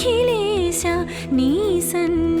అఖిలేశ నీ సన్న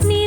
你